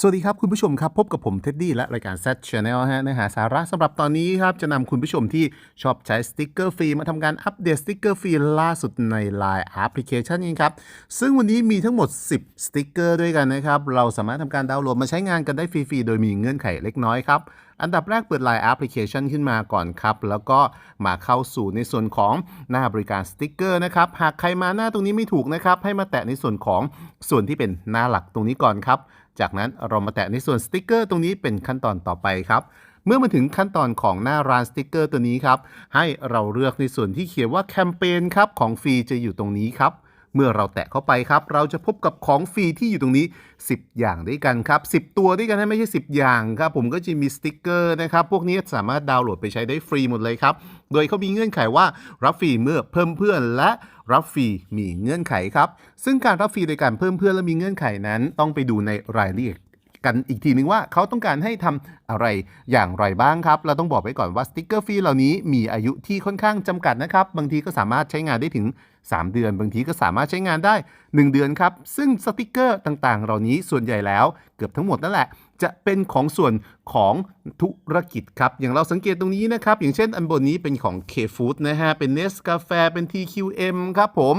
สวัสดีครับคุณผู้ชมครับ พบกับผมเท็ดดี้และรายการ Z Channel ฮะเนื้อหาสาระสำหรับตอนนี้ครับ จะนำคุณผู้ชมที่ชอบใช้สติกเกอร์ฟรีมาทำการอัปเดตสติกเกอร์ฟรีล่าสุดใน Line Application นี้ครับ ซึ่งวันนี้มีทั้งหมด 10 สติกเกอร์ด้วยกันนะครับ เราสามารถทำการดาวน์โหลดมาใช้งานกันได้ฟรีๆ โดยมีเงื่อนไขเล็กน้อยครับอันดับแรกเปิด Line Application ขึ้นมาก่อนครับ แล้วก็มาเข้าสู่ในส่วนของหน้าบริการสติกเกอร์นะครับ หากใครมาหน้าตรงนี้ไม่ถูกนะครับ ให้มาแตะในส่วนของส่วนที่เป็นหน้าหลักตรงนี้ก่อนครับ จากนั้นเรามาแตะในส่วนสติกเกอร์ตรงนี้เป็นขั้นตอนต่อไปครับ เมื่อมาถึงขั้นตอนของหน้าร้านสติกเกอร์ตัวนี้ครับ ให้เราเลือกในส่วนที่เขียนว่าแคมเปญครับของฟรีจะอยู่ตรงนี้ครับ เมื่อเราแตะเข้าไปครับ เราจะพบกับของฟรีที่อยู่ตรงนี้ 10 อย่างด้วยกันครับ 10 ตัวด้วยกันนะไม่ใช่ 10 อย่างครับ ผมก็จะมีสติกเกอร์นะครับ พวกนี้สามารถดาวน์โหลดไปใช้ได้ฟรีหมดเลยครับ โดยเขามีเงื่อนไขว่ารับฟรีเมื่อเพิ่มเพื่อนและรับฟรีมีเงื่อนไขครับ ซึ่งการรับฟรีโดยการเพิ่มเพื่อนและมีเงื่อนไขนั้น ต้องไปดูในรายละเอียด กันอีกทีนึงว่าเขาต้องการให้ทำอะไรอย่างไรบ้างครับ เราต้องบอกไว้ก่อนว่าสติกเกอร์ฟรีเหล่านี้มีอายุที่ค่อนข้างจำกัดนะครับ บางทีก็สามารถใช้งานได้ถึง 3 เดือน บางทีก็สามารถใช้งานได้ 1 เดือนครับ ซึ่งสติกเกอร์ต่างๆ เหล่านี้ส่วนใหญ่แล้วเกือบทั้งหมดนั่นแหละ จะเป็นของส่วนของธุรกิจครับ อย่างเราสังเกตตรงนี้นะครับ อย่างเช่นอันบนนี้เป็นของ K-Food นะฮะ เป็น Nes กาแฟเป็น TQM ครับผม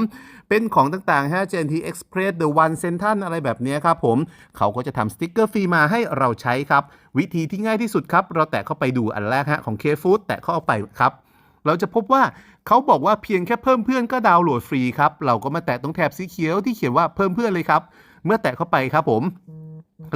เป็นของต่างๆฮะ JNT Express The One Central อะไรแบบนี้ครับผม เขาก็จะทำสติกเกอร์ฟรีมาให้เราใช้ครับ วิธีที่ง่ายที่สุดครับ เราแตะเข้าไปดูอันแรกฮะของ K-Food แตะเข้าไปครับเราจะพบว่าเขาบอกว่าเพียงแค่เพิ่มเพื่อนก็ดาวน์โหลดฟรีครับ เราก็มาแตะตรงแถบสีเขียวที่เขียนว่าเพิ่มเพื่อนเลยครับ เมื่อแตะเข้าไปครับผม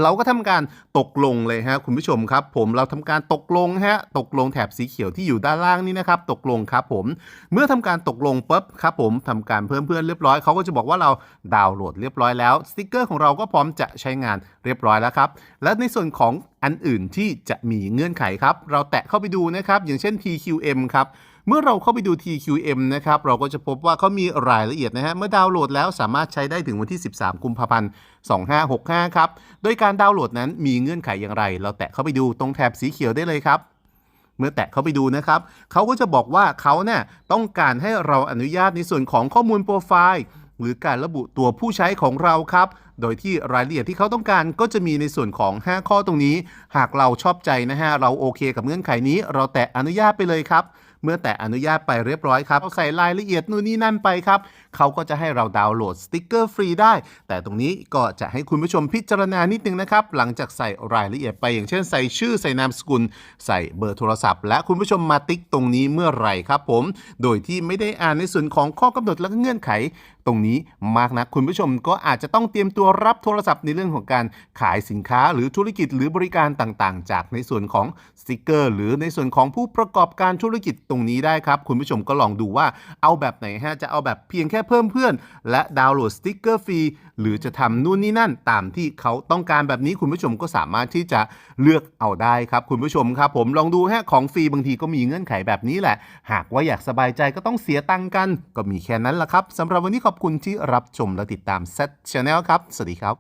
เราก็ทำการตกลงเลยฮะคุณผู้ชมครับผมเราทำการตกลงฮะตกลงแถบสีเขียวที่อยู่ด้านล่างนี่นะครับตกลงครับผมเมื่อทำการตกลงปุ๊บครับผมทำการเพิ่มเพื่อนเรียบร้อยเขาก็จะบอกว่าเราดาวน์โหลดเรียบร้อยแล้วสติกเกอร์ของเราก็พร้อมจะใช้งานเรียบร้อยแล้วครับและในส่วนของ อันอื่นที่จะมีเงื่อนไขครับ เราแตะเข้าไปดูนะครับ อย่างเช่น TQM ครับ เมื่อเราเข้าไปดู TQM นะครับ เราก็จะพบว่าเขามีรายละเอียดนะฮะ เมื่อดาวน์โหลดแล้วสามารถใช้ได้ถึงวันที่ 13 กุมภาพันธ์ 2565 ครับ โดยการดาวน์โหลดนั้นมีเงื่อนไขอย่างไร เราแตะเข้าไปดูตรงแถบสีเขียวได้เลยครับเมื่อแตะเข้าไปดูนะครับ เขาก็จะบอกว่าเขาเนี่ยต้องการให้เราอนุญาตในส่วนของข้อมูลโปรไฟล์ หรือการระบุตัวผู้ใช้ของเราครับ โดยที่รายละเอียดที่เขาต้องการก็จะมีในส่วนของ 5 ข้อตรงนี้ หากเราชอบใจนะฮะเราโอเคกับเงื่อนไขนี้ เราแตะอนุญาตไปเลยครับเมื่อแตะอนุญาตไปเรียบร้อยครับใส่รายละเอียดนู่นนี่นั่นไปครับ เขาก็จะให้เราดาวน์โหลดสติกเกอร์ฟรีได้ แต่ตรงนี้ก็จะให้คุณผู้ชมพิจารณานิดนึงนะครับ หลังจากใส่รายละเอียดไปอย่างเช่นใส่ชื่อใส่นามสกุล ใส่เบอร์โทรศัพท์ และคุณผู้ชมมาติ๊กตรงนี้เมื่อไหร่ครับผม โดยที่ไม่ได้อ่านในส่วนของข้อกำหนดและเงื่อนไข ตรงนี้มากนะคุณผู้ชมก็อาจจะต้องเตรียมตัวรับโทรศัพท์ในเรื่องของการขายสินค้าหรือธุรกิจหรือบริการต่างๆ จากในส่วนของสติกเกอร์ หรือในส่วนของผู้ประกอบการธุรกิจตรงนี้ได้ครับ คุณผู้ชมก็ลองดูว่าเอาแบบไหนฮะจะเอาแบบเพียงแค่เพิ่มเพื่อน และดาวน์โหลดสติกเกอร์ฟรีหรือจะทำนู่นนี่นั่นตามที่เขาต้องการแบบนี้คุณผู้ชมก็สามารถที่จะเลือกเอาได้ครับ คุณผู้ชมครับ ผมลองดูฮะของฟรีบางทีก็มีเงื่อนไขแบบนี้แหละ หากว่าอยากสบายใจก็ต้องเสียตังค์กัน ก็มีแค่นั้นละครับสำหรับวันนี้ขอบคุณที่รับชมและติดตาม Z Channel ครับ สวัสดีครับ